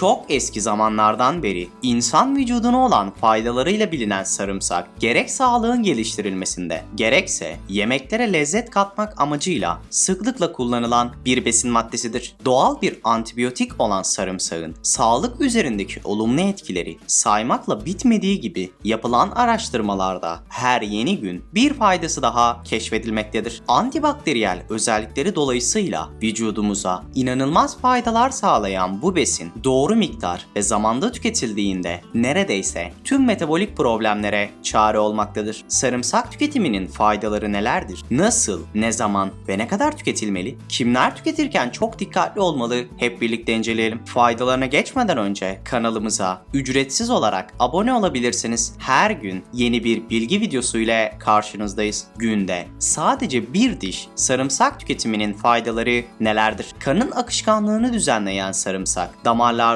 Çok eski zamanlardan beri insan vücuduna olan faydalarıyla bilinen sarımsak gerek sağlığın geliştirilmesinde gerekse yemeklere lezzet katmak amacıyla sıklıkla kullanılan bir besin maddesidir. Doğal bir antibiyotik olan sarımsağın sağlık üzerindeki olumlu etkileri saymakla bitmediği gibi yapılan araştırmalarda her yeni gün bir faydası daha keşfedilmektedir. Antibakteriyel özellikleri dolayısıyla vücudumuza inanılmaz faydalar sağlayan bu besin doğru miktar ve zamanda tüketildiğinde neredeyse tüm metabolik problemlere çare olmaktadır. Sarımsak tüketiminin faydaları nelerdir? Nasıl, ne zaman ve ne kadar tüketilmeli? Kimler tüketirken çok dikkatli olmalı? Hep birlikte inceleyelim. Faydalarına geçmeden önce kanalımıza ücretsiz olarak abone olabilirsiniz. Her gün yeni bir bilgi videosu ile karşınızdayız. Günde sadece bir diş sarımsak tüketiminin faydaları nelerdir? Kanın akışkanlığını düzenleyen sarımsak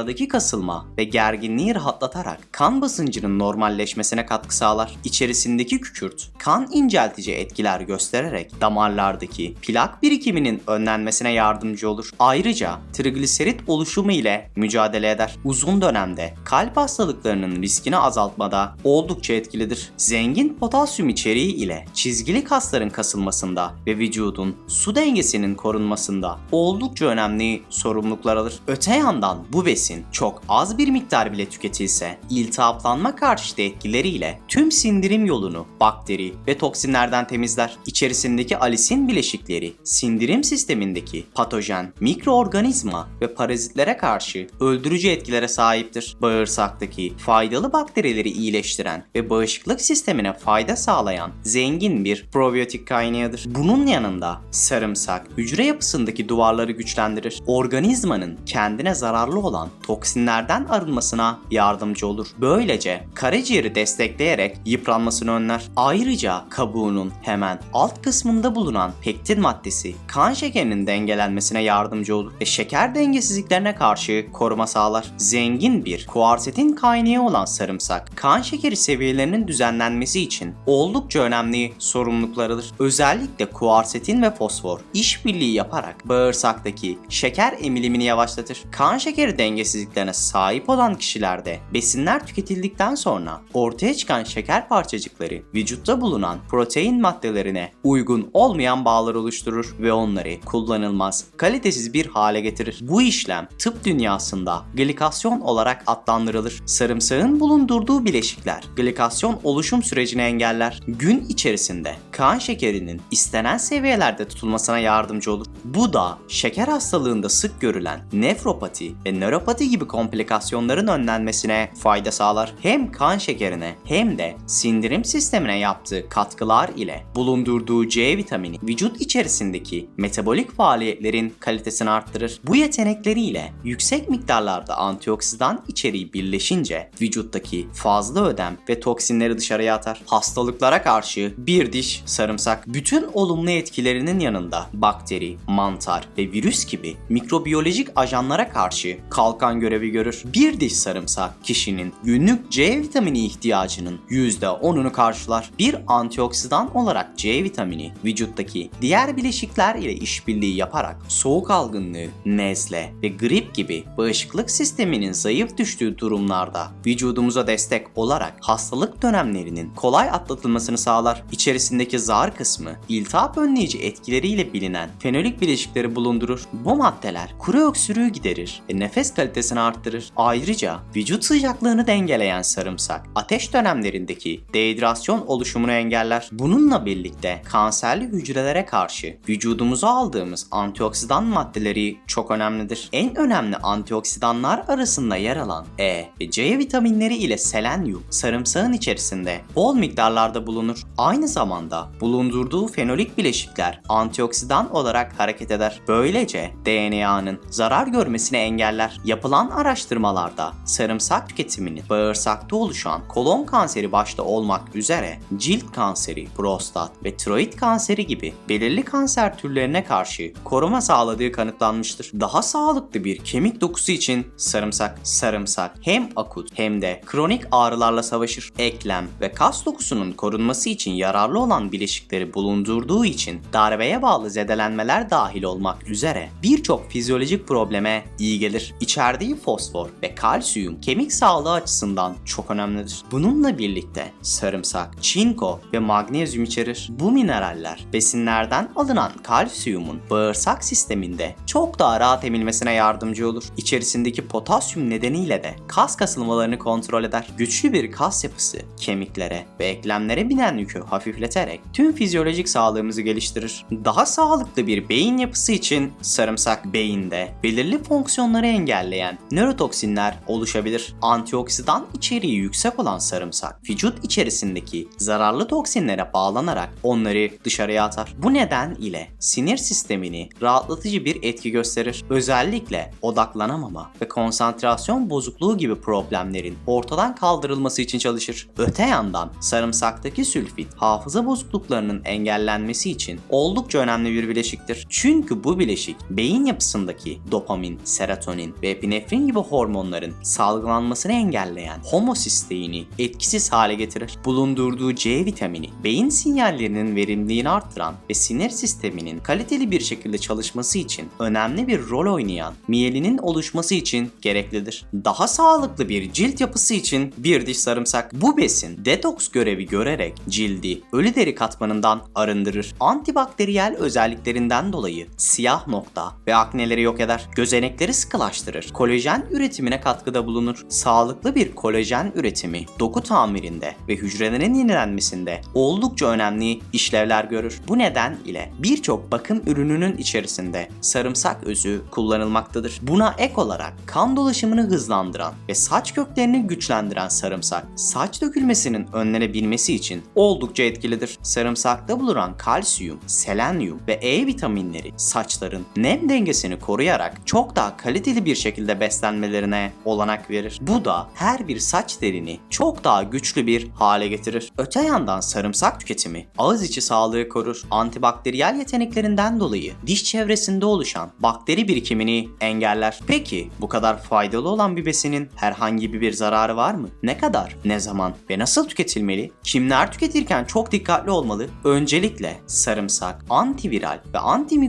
damarlardaki kasılma ve gerginliği rahatlatarak kan basıncının normalleşmesine katkı sağlar. İçerisindeki kükürt kan inceltici etkiler göstererek damarlardaki plak birikiminin önlenmesine yardımcı olur. Ayrıca trigliserit oluşumu ile mücadele eder. Uzun dönemde kalp hastalıklarının riskini azaltmada oldukça etkilidir. Zengin potasyum içeriği ile çizgili kasların kasılmasında ve vücudun su dengesinin korunmasında oldukça önemli sorumluluklar alır. Öte yandan bu besin çok az bir miktar bile tüketilse iltihaplanma karşıtı etkileriyle tüm sindirim yolunu bakteri ve toksinlerden temizler. İçerisindeki alisin bileşikleri sindirim sistemindeki patojen, mikroorganizma ve parazitlere karşı öldürücü etkilere sahiptir. Bağırsaktaki faydalı bakterileri iyileştiren ve bağışıklık sistemine fayda sağlayan zengin bir probiyotik kaynağıdır. Bunun yanında sarımsak hücre yapısındaki duvarları güçlendirir. Organizmanın kendine zararlı olan toksinlerden arınmasına yardımcı olur. Böylece karaciğeri destekleyerek yıpranmasını önler. Ayrıca kabuğunun hemen alt kısmında bulunan pektin maddesi kan şekerinin dengelenmesine yardımcı olur ve şeker dengesizliklerine karşı koruma sağlar. Zengin bir kuarsetin kaynağı olan sarımsak kan şekeri seviyelerinin düzenlenmesi için oldukça önemli sorumluluklarıdır. Özellikle kuarsetin ve fosfor işbirliği yaparak bağırsaktaki şeker emilimini yavaşlatır. Kan şekeri dengesizliklerine sahip olan kişilerde besinler tüketildikten sonra ortaya çıkan şeker parçacıkları vücutta bulunan protein maddelerine uygun olmayan bağlar oluşturur ve onları kullanılmaz, kalitesiz bir hale getirir. Bu işlem tıp dünyasında glikasyon olarak adlandırılır. Sarımsağın bulundurduğu bileşikler glikasyon oluşum sürecini engeller. Gün içerisinde kan şekerinin istenen seviyelerde tutulmasına yardımcı olur. Bu da şeker hastalığında sık görülen nefropati ve nöropati gibi komplikasyonların önlenmesine fayda sağlar. Hem kan şekerine hem de sindirim sistemine yaptığı katkılar ile bulundurduğu C vitamini vücut içerisindeki metabolik faaliyetlerin kalitesini arttırır. Bu yetenekleriyle yüksek miktarlarda antioksidan içeriği birleşince vücuttaki fazla ödem ve toksinleri dışarıya atar. Hastalıklara karşı bir diş sarımsak bütün olumlu etkilerinin yanında bakteri, mantar ve virüs gibi mikrobiyolojik ajanlara karşı kalkan görevi görür. Bir diş sarımsak kişinin günlük C vitamini ihtiyacının %10'unu karşılar. Bir antioksidan olarak C vitamini vücuttaki diğer bileşikler ile işbirliği yaparak soğuk algınlığı, nezle ve grip gibi bağışıklık sisteminin zayıf düştüğü durumlarda vücudumuza destek olarak hastalık dönemlerinin kolay atlatılmasını sağlar. İçerisindeki zar kısmı iltihap önleyici etkileriyle bilinen fenolik bileşikleri bulundurur. Bu maddeler kuru öksürüğü giderir ve nefes kalitesini arttırır. Ayrıca vücut sıcaklığını dengeleyen sarımsak ateş dönemlerindeki dehidrasyon oluşumunu engeller. Bununla birlikte kanserli hücrelere karşı vücudumuza aldığımız antioksidan maddeleri çok önemlidir. En önemli antioksidanlar arasında yer alan E ve C vitaminleri ile selenyum sarımsağın içerisinde bol miktarlarda bulunur. Aynı zamanda bulundurduğu fenolik bileşikler antioksidan olarak hareket eder. Böylece DNA'nın zarar görmesini engeller. Yapılan araştırmalarda sarımsak tüketiminin bağırsakta oluşan kolon kanseri başta olmak üzere cilt kanseri, prostat ve tiroid kanseri gibi belirli kanser türlerine karşı koruma sağladığı kanıtlanmıştır. Daha sağlıklı bir kemik dokusu için sarımsak, sarımsak hem akut hem de kronik ağrılarla savaşır. Eklem ve kas dokusunun korunması için yararlı olan bileşikleri bulundurduğu için darbeye bağlı zedelenmeler dahi dahil olmak üzere birçok fizyolojik probleme iyi gelir. İçerdiği fosfor ve kalsiyum kemik sağlığı açısından çok önemlidir. Bununla birlikte sarımsak, çinko ve magnezyum içerir. Bu mineraller besinlerden alınan kalsiyumun bağırsak sisteminde çok daha rahat emilmesine yardımcı olur. İçerisindeki potasyum nedeniyle de kas kasılmalarını kontrol eder. Güçlü bir kas yapısı kemiklere ve eklemlere binen yükü hafifleterek tüm fizyolojik sağlığımızı geliştirir. Daha sağlıklı bir beyin yapısı için sarımsak beyinde belirli fonksiyonları engelleyen nörotoksinler oluşabilir. Antioksidan içeriği yüksek olan sarımsak vücut içerisindeki zararlı toksinlere bağlanarak onları dışarıya atar. Bu neden ile sinir sistemini rahatlatıcı bir etki gösterir. Özellikle odaklanamama ve konsantrasyon bozukluğu gibi problemlerin ortadan kaldırılması için çalışır. Öte yandan sarımsaktaki sülfit hafıza bozukluklarının engellenmesi için oldukça önemli bir bileşiktir. Çünkü bu bileşik beyin yapısındaki dopamin, serotonin ve epinefrin gibi hormonların salgılanmasını engelleyen homosisteini etkisiz hale getirir. Bulundurduğu C vitamini beyin sinyallerinin verimliliğini arttıran ve sinir sisteminin kaliteli bir şekilde çalışması için önemli bir rol oynayan miyelinin oluşması için gereklidir. Daha sağlıklı bir cilt yapısı için bir diş sarımsak. Bu besin detoks görevi görerek cildi ölü deri katmanından arındırır. Antibakteriyel özelliklerinden dolayı siyah nokta ve akneleri yok eder. Gözenekleri sıkılaştırır. Kolajen üretimine katkıda bulunur. Sağlıklı bir kolajen üretimi doku tamirinde ve hücrelerin yenilenmesinde oldukça önemli işlevler görür. Bu neden ile birçok bakım ürününün içerisinde sarımsak özü kullanılmaktadır. Buna ek olarak kan dolaşımını hızlandıran ve saç köklerini güçlendiren sarımsak saç dökülmesinin önlenebilmesi için oldukça etkilidir. Sarımsakta bulunan kalsiyum, selenyum ve E vitaminleri saçların nem dengesini koruyarak çok daha kaliteli bir şekilde beslenmelerine olanak verir. Bu da her bir saç telini çok daha güçlü bir hale getirir. Öte yandan sarımsak tüketimi ağız içi sağlığı korur. Antibakteriyel yeteneklerinden dolayı diş çevresinde oluşan bakteri birikimini engeller. Peki bu kadar faydalı olan bir besinin herhangi bir zararı var mı? Ne kadar, ne zaman ve nasıl tüketilmeli? Kimler tüketirken çok dikkatli olmalı? Öncelikle sarımsak antiviral ve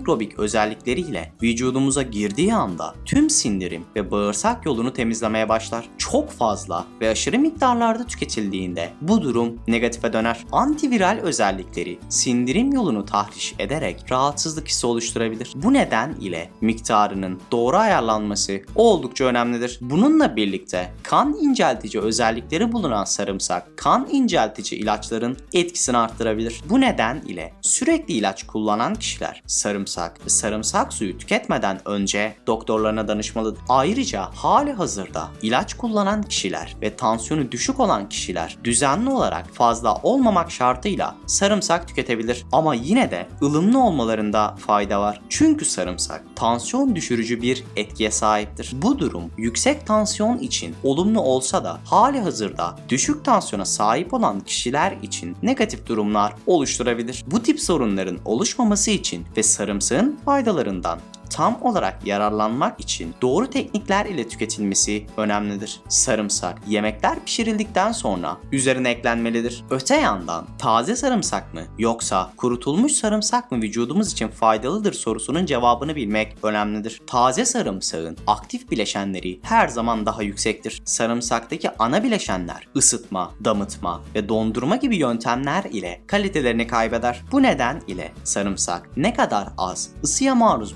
antimikrobik özellikleriyle vücudumuza girdiği anda tüm sindirim ve bağırsak yolunu temizlemeye başlar. Çok fazla ve aşırı miktarlarda tüketildiğinde bu durum negatife döner. Antiviral özellikleri sindirim yolunu tahriş ederek rahatsızlık hissi oluşturabilir. Bu neden ile miktarının doğru ayarlanması oldukça önemlidir. Bununla birlikte kan inceltici özellikleri bulunan sarımsak kan inceltici ilaçların etkisini arttırabilir. Bu neden ile sürekli ilaç kullanan kişiler sarımsak ve sarımsak suyu tüketmeden önce doktorlarına danışmalıdır. Ayrıca hali hazırda ilaç kullanan kişiler ve tansiyonu düşük olan kişiler düzenli olarak fazla olmamak şartıyla sarımsak tüketebilir. Ama yine de ılımlı olmalarında fayda var. Çünkü sarımsak tansiyon düşürücü bir etkiye sahiptir. Bu durum yüksek tansiyon için olumlu olsa da hali hazırda düşük tansiyona sahip olan kişiler için negatif durumlar oluşturabilir. Bu tip sorunların oluşmaması için ve sarımsağın faydalarından tam olarak yararlanmak için doğru teknikler ile tüketilmesi önemlidir. Sarımsak yemekler pişirildikten sonra üzerine eklenmelidir. Öte yandan taze sarımsak mı yoksa kurutulmuş sarımsak mı vücudumuz için faydalıdır sorusunun cevabını bilmek önemlidir. Taze sarımsağın aktif bileşenleri her zaman daha yüksektir. Sarımsaktaki ana bileşenler ısıtma, damıtma ve dondurma gibi yöntemler ile kalitelerini kaybeder. Bu neden ile sarımsak ne kadar az ısıya maruz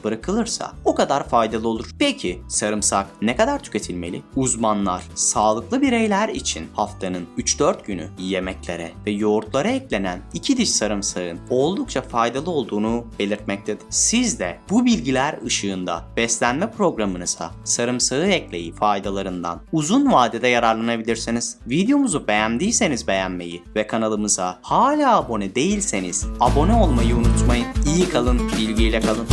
bırakılırsa o kadar faydalı olur. Peki sarımsak ne kadar tüketilmeli? Uzmanlar sağlıklı bireyler için haftanın 3-4 günü yemeklere ve yoğurtlara eklenen 2 diş sarımsağın oldukça faydalı olduğunu belirtmektedir. Siz de bu bilgiler ışığında beslenme programınıza sarımsağı ekleyip faydalarından uzun vadede yararlanabilirsiniz. Videomuzu beğendiyseniz beğenmeyi ve kanalımıza hala abone değilseniz abone olmayı unutmayın. İyi kalın, bilgiyle kalın.